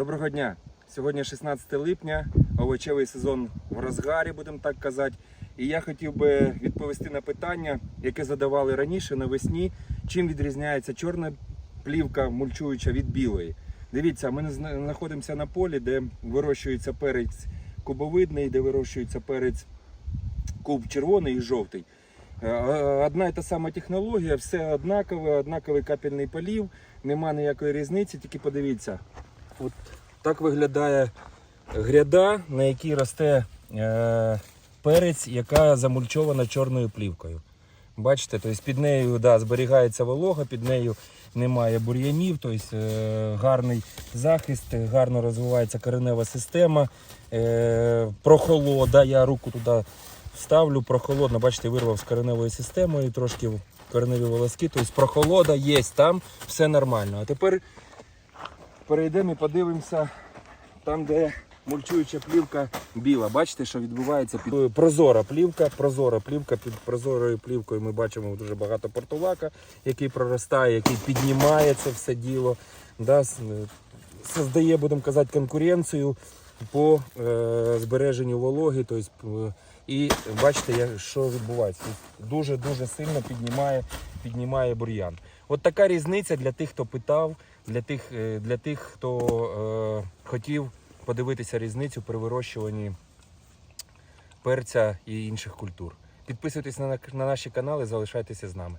Доброго дня! Сьогодні 16 липня, овочевий сезон в розгарі, будемо так казати. І я хотів би відповісти на питання, яке задавали раніше навесні, чим відрізняється чорна плівка мульчуюча від білої. Дивіться, ми знаходимося на полі, де вирощується перець кубовидний, де вирощується перець куб червоний і жовтий. Е, Одна і та сама технологія, все однакове, однаковий капельний полів, нема ніякої різниці, тільки подивіться. От так виглядає гряда, на якій росте е, перець, яка замульчована чорною плівкою. Бачите, тобто під нею да, зберігається волога, під нею немає бур'янів, тобто е, гарний захист, гарно розвивається коренева система, е, прохолода. Я руку туди ставлю, прохолодно, бачите, вирвав з кореневою системою, трошки кореневі волоски, тобто прохолода є там, все нормально. А тепер перейдемо і подивимося там, де мульчуюча плівка біла. Бачите, що відбувається під прозора плівка, прозора плівка. Під прозорою плівкою ми бачимо дуже багато портулака, який проростає, який піднімає це все діло. Да, создає, будемо казати, конкуренцію по е, збереженню вологи. Тобто, е, і бачите, що відбувається. Дуже дуже сильно піднімає, піднімає бур'ян. От така різниця для тих, хто питав, для тих, е, для тих, хто е, хотів подивитися різницю при вирощуванні перця і інших культур. Підписуйтесь на, на наші канали, залишайтеся з нами.